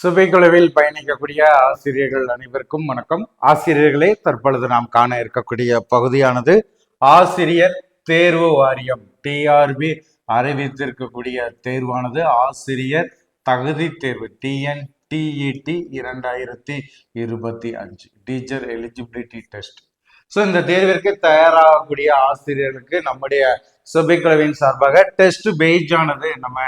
சுபைக்குழுவில் பயணிக்கக்கூடிய ஆசிரியர்கள் அனைவருக்கும் வணக்கம். ஆசிரியர்களே தற்பொழுது நாம் காண இருக்கக்கூடிய பகுதியானது ஆசிரியர் தேர்வு வாரியம். டிஆர்பி அறிவித்திருக்கக்கூடிய தேர்வானது ஆசிரியர் தகுதி தேர்வு டிஎன் டிஇடி இரண்டாயிரத்தி இருபத்தி அஞ்சு டீச்சர் எலிஜிபிலிட்டி டெஸ்ட். ஸோ இந்த தேர்விற்கு தயாராகக்கூடிய ஆசிரியர்களுக்கு நம்முடைய சுபைக்குழுவின் சார்பாக டெஸ்ட் பேஜ் ஆனது நம்ம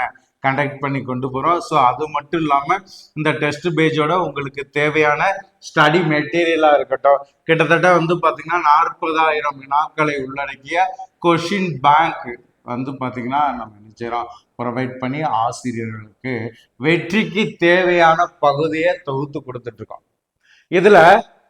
கண்டக்ட் பண்ணி கொண்டு போகிறோம் ஸோ அது மட்டும் இல்லாமல் இந்த டெஸ்ட் பேஜோட உங்களுக்கு தேவையான ஸ்டடி மெட்டீரியலாக இருக்கட்டும். கிட்டத்தட்ட வந்து பார்த்தீங்கன்னா நாற்பதாயிரம் வினாக்களை உள்ளடக்கிய கொஷின் பேங்க் வந்து பார்த்தீங்கன்னா நம்ம நிச்சயம் ப்ரொவைட் பண்ணி ஆசிரியர்களுக்கு வெற்றிக்கு தேவையான பகுதியை தொகுத்து கொடுத்துட்ருக்கோம் இதில்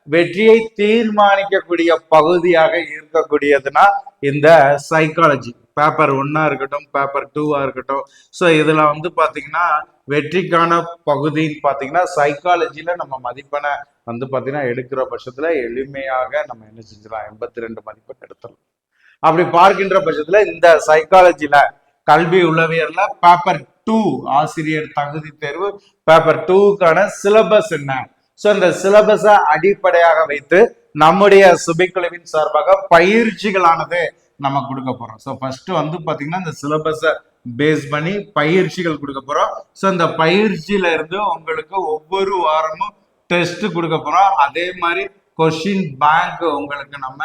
வெற்றியை தீர்மானிக்கக்கூடிய பகுதியாக இருக்கக்கூடியதுன்னா இந்த சைக்காலஜி பேப்பர் ஒன்னா இருக்கட்டும் பேப்பர் டூவா இருக்கட்டும். ஸோ இதுல வந்து பாத்தீங்கன்னா வெற்றிக்கான பகுதின்னு பாத்தீங்கன்னா சைக்காலஜியில நம்ம மதிப்பெண்ணை வந்து பாத்தீங்கன்னா எடுக்கிற பட்சத்துல எளிமையாக நம்ம என்ன செஞ்சிடலாம்? எண்பத்தி ரெண்டு மதிப்பெண் எடுத்துடலாம். அப்படி பார்க்கின்ற பட்சத்துல இந்த சைக்காலஜியில கல்வி உளவியல்ல பேப்பர் டூ ஆசிரியர் தகுதி தேர்வு பேப்பர் டூக்கான சிலபஸ் என்ன? ஸோ இந்த சிலபஸை அடிப்படையாக வைத்து நம்முடைய சுபிக்குழுவின் சார்பாக பயிற்சிகளானது நம்ம கொடுக்க போறோம். ஸோ ஃபர்ஸ்ட் வந்து பாத்தீங்கன்னா இந்த சிலபஸை பேஸ் பண்ணி பயிற்சிகள் கொடுக்க போறோம். ஸோ இந்த பயிற்சியில இருந்து உங்களுக்கு ஒவ்வொரு வாரமும் டெஸ்ட் கொடுக்க போறோம். அதே மாதிரி கொஷின் பேங்க் உங்களுக்கு நம்ம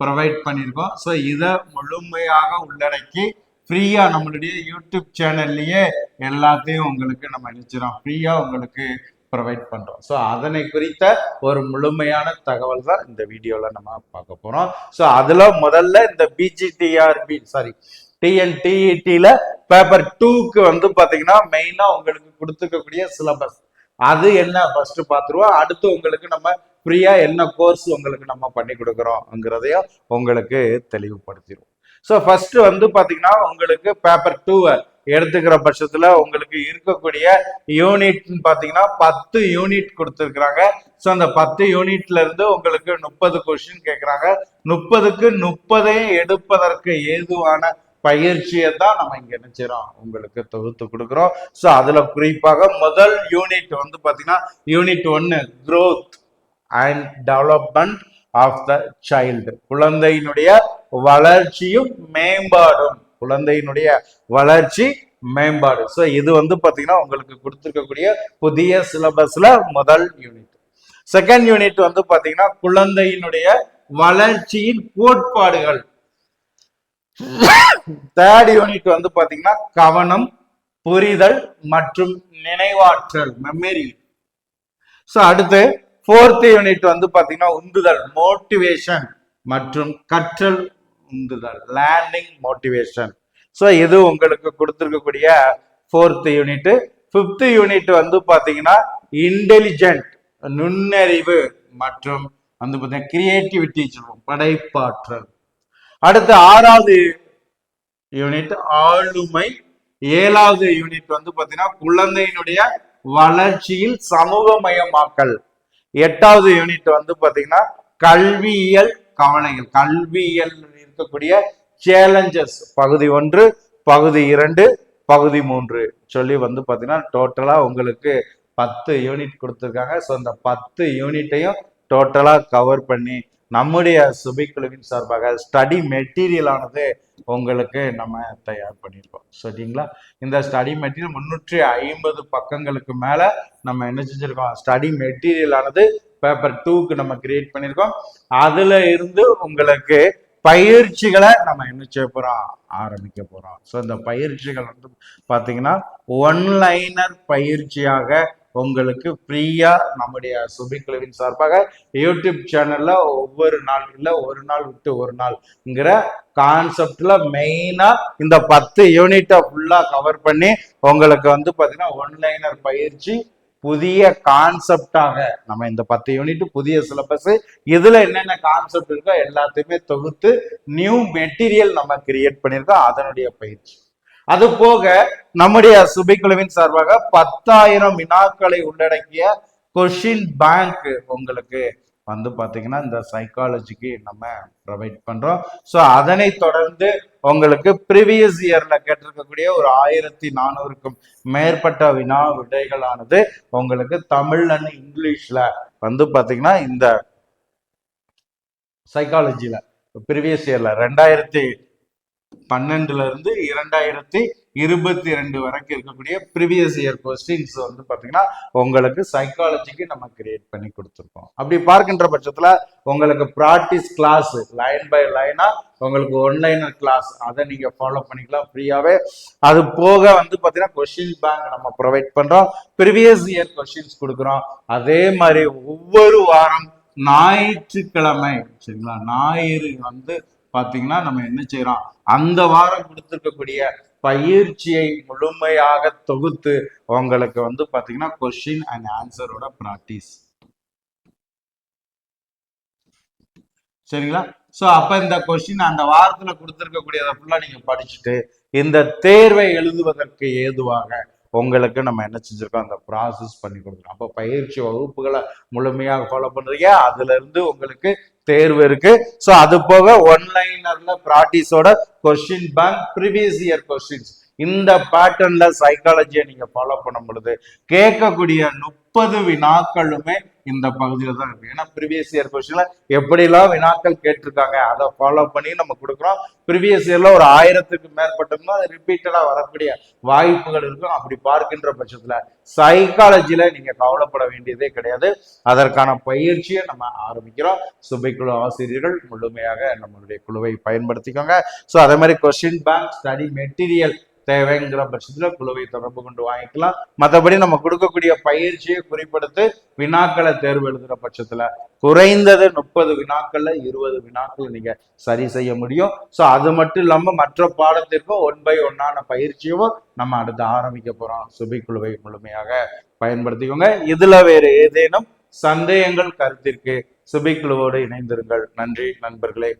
ப்ரொவைட் பண்ணியிருக்கோம் ஸோ இதை முழுமையாக உள்ளடக்கி ஃப்ரீயா நம்மளுடைய யூடியூப் சேனல்லையே எல்லாத்தையும் உங்களுக்கு நம்ம நினைச்சிடும் ஃப்ரீயாக உங்களுக்கு ப்ரொவைட் பண்ணுறோம் ஸோ அதனை குறித்த ஒரு முழுமையான தகவல் தான் இந்த வீடியோவில் நம்ம பார்க்க போகிறோம் ஸோ அதில் முதல்ல இந்த பிஜிடிஆர்பி சாரி டிஎன்டிஇடியில் பேப்பர் டூக்கு வந்து பார்த்தீங்கன்னா மெயினாக உங்களுக்கு கொடுத்துக்கக்கூடிய சிலபஸ் அது என்ன? ஃபர்ஸ்ட் பார்த்துருவோம் அடுத்து உங்களுக்கு நம்ம ஃப்ரீயா என்ன கோர்ஸ் உங்களுக்கு நம்ம பண்ணி கொடுக்குறோங்கிறதையும் உங்களுக்கு தெளிவுபடுத்திடுவோம். ஸோ ஃபர்ஸ்ட் வந்து பார்த்தீங்கன்னா உங்களுக்கு பேப்பர் டூவை எடுத்துக்கிற பட்சத்துல உங்களுக்கு இருக்கக்கூடிய யூனிட்னு பாத்தீங்கன்னா பத்து யூனிட் கொடுத்துருக்குறாங்க. ஸோ அந்த பத்து யூனிட்ல இருந்து உங்களுக்கு முப்பது கொஸ்டின் கேட்குறாங்க முப்பதுக்கு முப்பதையும் எடுப்பதற்கு ஏதுவான பயிற்சியை தான் நம்ம இங்க நினைச்சிடோம் உங்களுக்கு தொகுத்து கொடுக்குறோம். ஸோ அதுல குறிப்பாக முதல் யூனிட் வந்து பாத்தீங்கன்னா யூனிட் ஒன்னு growth and development of the child குழந்தையினுடைய வளர்ச்சியும் மேம்பாடும். குழந்தையினுடைய வளர்ச்சி மேம்பாடு. ஸோ இது வந்து பார்த்தீங்கன்னா உங்களுக்கு கொடுத்துருக்கக்கூடிய புதிய சிலபஸ்ல முதல் யூனிட் செகண்ட் யூனிட் வந்து பாத்தீங்கன்னா குழந்தையினுடைய வளர்ச்சியின் கோட்பாடுகள். தேர்ட் யூனிட் வந்து பாத்தீங்கன்னா கவனம் புரிதல் மற்றும் நினைவாற்றல் மெமரி ஸோ அடுத்து ஃபோர்த் யூனிட் வந்து பாத்தீங்கன்னா உந்துதல் மோட்டிவேஷன் மற்றும் கற்றல் லேர்னிங் மோட்டிவேஷன் ஸோ இது உங்களுக்கு கொடுத்துருக்கக்கூடிய ஃபோர்த் யூனிட் ஃபிஃப்த் யூனிட் வந்து பாத்தீங்கன்னா இன்டெலிஜென்ட் நுண்ணறிவு மற்றும் வந்து பார்த்தீங்கன்னா கிரியேட்டிவிட்டி சொல்லுவோம் படைப்பாற்றல். அடுத்து ஆறாவது யூனிட் ஆளுமை. ஏழாவது யூனிட் வந்து பாத்தீங்கன்னா குழந்தையினுடைய வளர்ச்சியில் சமூகமயமாக்கல். எட்டாவது யூனிட் வந்து பாத்தீங்கன்னா கல்வியியல் கவலைகள் கல்வியியல் இருக்கக்கூடிய சேலஞ்சஸ் பகுதி ஒன்று பகுதி இரண்டு பகுதி மூன்று. சொல்லி வந்து பாத்தீங்கன்னா டோட்டலா உங்களுக்கு பத்து யூனிட் கொடுத்துருக்காங்க. ஸோ அந்த பத்து யூனிட்டையும் டோட்டலா கவர் பண்ணி நம்முடைய சுபிக்குழுவின் சார்பாக ஸ்டடி மெட்டீரியல் ஆனது உங்களுக்கு நம்ம தயார் பண்ணியிருக்கோம். சரிங்களா? இந்த ஸ்டடி மெட்டீரியல் முன்னூற்றி ஐம்பது பக்கங்களுக்கு மேல நம்ம என்ன செஞ்சிருக்கோம்? ஸ்டடி மெட்டீரியல் ஆனது பேப்பர் டூக்கு நம்ம கிரியேட் பண்ணியிருக்கோம். அதுல இருந்து உங்களுக்கு பயிற்சிகளை நம்ம என்ன செய்ய போறோம்? ஆரம்பிக்க போறோம். ஸோ இந்த பயிற்சிகள் வந்து பார்த்தீங்கன்னா ஒன்லைனர் பயிற்சியாக உங்களுக்கு ஃப்ரீயா நம்முடைய சுபிக்குழுவின் சார்பாக யூடியூப் சேனல்ல ஒவ்வொரு நாள் இல்லை ஒரு நாள் விட்டு ஒரு நாள்ங்கிற கான்செப்ட்ல மெயினா இந்த பத்து யூனிட்டை ஃபுல்லா கவர் பண்ணி உங்களுக்கு வந்து பார்த்தீங்கன்னா ஒன்லைனர் பயிற்சி புதிய கான்செப்டாக நம்ம இந்த பத்து யூனிட் புதிய சிலபஸ் இதுல என்னென்ன கான்செப்ட் இருக்கோ எல்லாத்தையுமே தொகுத்து நியூ மெட்டீரியல் நம்ம கிரியேட் பண்ணியிருக்கோம் அதனுடைய பயிற்சி. அது போக நம்முடைய சுபைக்குழுவின் சார்பாக பத்தாயிரம் வினாக்களை உள்ளடக்கிய கொஷின் பேங்க் உங்களுக்கு வந்து பாத்தீங்கன்னா இந்த சைக்காலஜிக்கு நம்ம ப்ரொவைட் பண்றோம். ஸோ அதனை தொடர்ந்து உங்களுக்கு ப்ரீவியஸ் இயர்ல கேட்டிருக்கக்கூடிய ஒரு ஆயிரத்தி நானூறுக்கும் மேற்பட்ட வினா விடைகளானது உங்களுக்கு தமிழ் அண்ட் இங்கிலீஷ்ல வந்து பாத்தீங்கன்னா இந்த சைக்காலஜில ப்ரீவியஸ் இயர்ல ரெண்டாயிரத்தி பன்னெண்டுல இருந்து இரண்டாயிரத்தி இருபத்தி ரெண்டு வரைக்கும் இருக்கக்கூடிய ப்ரீவியஸ் இயர் கொஸ்டின்ஸ் வந்து பாத்தீங்கன்னா உங்களுக்கு சைக்காலஜிக்கு நம்ம கிரியேட் பண்ணி கொடுத்துருக்கோம். அப்படி பார்க்கின்ற பட்சத்துல உங்களுக்கு ப்ராக்டிஸ் கிளாஸ் லைன் பை லைனா உங்களுக்கு ஒன்லைனர் கிளாஸ் அதை நீங்க ஃபாலோ பண்ணிக்கலாம் ஃப்ரீயாவே அது போக வந்து பாத்தீங்கன்னா கொஷின் பேங்க் நம்ம ப்ரொவைட் பண்றோம். ப்ரீவியஸ் இயர் கொஸ்டின்ஸ் கொடுக்குறோம். அதே மாதிரி ஒவ்வொரு வாரம் ஞாயிற்றுக்கிழமை சரிங்களா? ஞாயிறு வந்து பார்த்தீங்கன்னா நம்ம என்ன செய்யறோம்? அந்த வாரம் கொடுத்துருக்கக்கூடிய பயிற்சியை முழுமையாக தொகுத்து உங்களுக்கு வந்து பாத்தீங்கன்னா கொஸ்டின் அண்ட் ஆன்சரோட ப்ராக்டிஸ் சரிங்களா? சோ அப்ப இந்த கொஸ்டின் அந்த வாரத்துல கொடுத்துருக்கக்கூடியதை ஃபுல்லா நீங்க படிச்சுட்டு இந்த தேர்வை எழுதுவதற்கு ஏதுவாக உங்களுக்கு நம்ம என்ன செஞ்சிருக்கோம்? அந்த ப்ராசஸ் பண்ணி கொடுக்குறோம் அப்போ பயிற்சி வகுப்புகளை முழுமையாக ஃபாலோ பண்றீங்க. அதுல இருந்து உங்களுக்கு தேர்வு இருக்கு. ஸோ அது போக ஒன்லைனர்ல ப்ராக்டிஸோட question bank previous year questions இந்த பேட்டர்ன்ல சைக்காலஜியை நீங்க ஃபாலோ பண்ணும் பொழுது கேட்கக்கூடிய முப்பது வினாக்களுமே இந்த பகுதியில தான் இருக்கு. ஏன்னா ப்ரீவியஸ் இயர் கொஸ்டின்ல எப்படிலாம் வினாக்கள் கேட்டிருக்காங்க அதை ஃபாலோ பண்ணி நம்ம கொடுக்குறோம். ப்ரீவியஸ் இயர்ல ஒரு ஆயிரத்துக்கு மேற்பட்டோம்னா அது ரிப்பீட்டடா வரக்கூடிய வாய்ப்புகள் இருக்கும். அப்படி பார்க்கின்ற பட்சத்துல சைக்காலஜில நீங்க கவலைப்பட வேண்டியதே கிடையாது. அதற்கான பயிற்சியை நம்ம ஆரம்பிக்கிறோம். சுபைக்குழு ஆசிரியர்கள் முழுமையாக நம்மளுடைய குழுவை பயன்படுத்திக்கோங்க. ஸோ அதே மாதிரி கொஸ்டின் பேங்க் ஸ்டடி மெட்டீரியல் தேவைங்கிற பட்சத்துல குழுவை தொடர்பு கொண்டு வாங்கிக்கலாம். மற்றபடி நம்ம கொடுக்கக்கூடிய பயிற்சியை குறிப்பிடுத்து வினாக்களை தேர்வு எழுதுற பட்சத்துல குறைந்தது முப்பது வினாக்கள்ல இருபது வினாக்கள் நீங்க சரி செய்ய முடியும். ஸோ அது மட்டும் இல்லாம மற்ற பாடத்திற்கும் ஒன் பை ஒன்னான பயிற்சியும் நம்ம அடுத்து ஆரம்பிக்க போறோம். சுபி குழுவை முழுமையாக பயன்படுத்திக்கோங்க. இதுல வேற ஏதேனும் சந்தேகங்கள் கருத்திற்கு சுபிக்குழுவோடு இணைந்திருங்கள். நன்றி நண்பர்களே.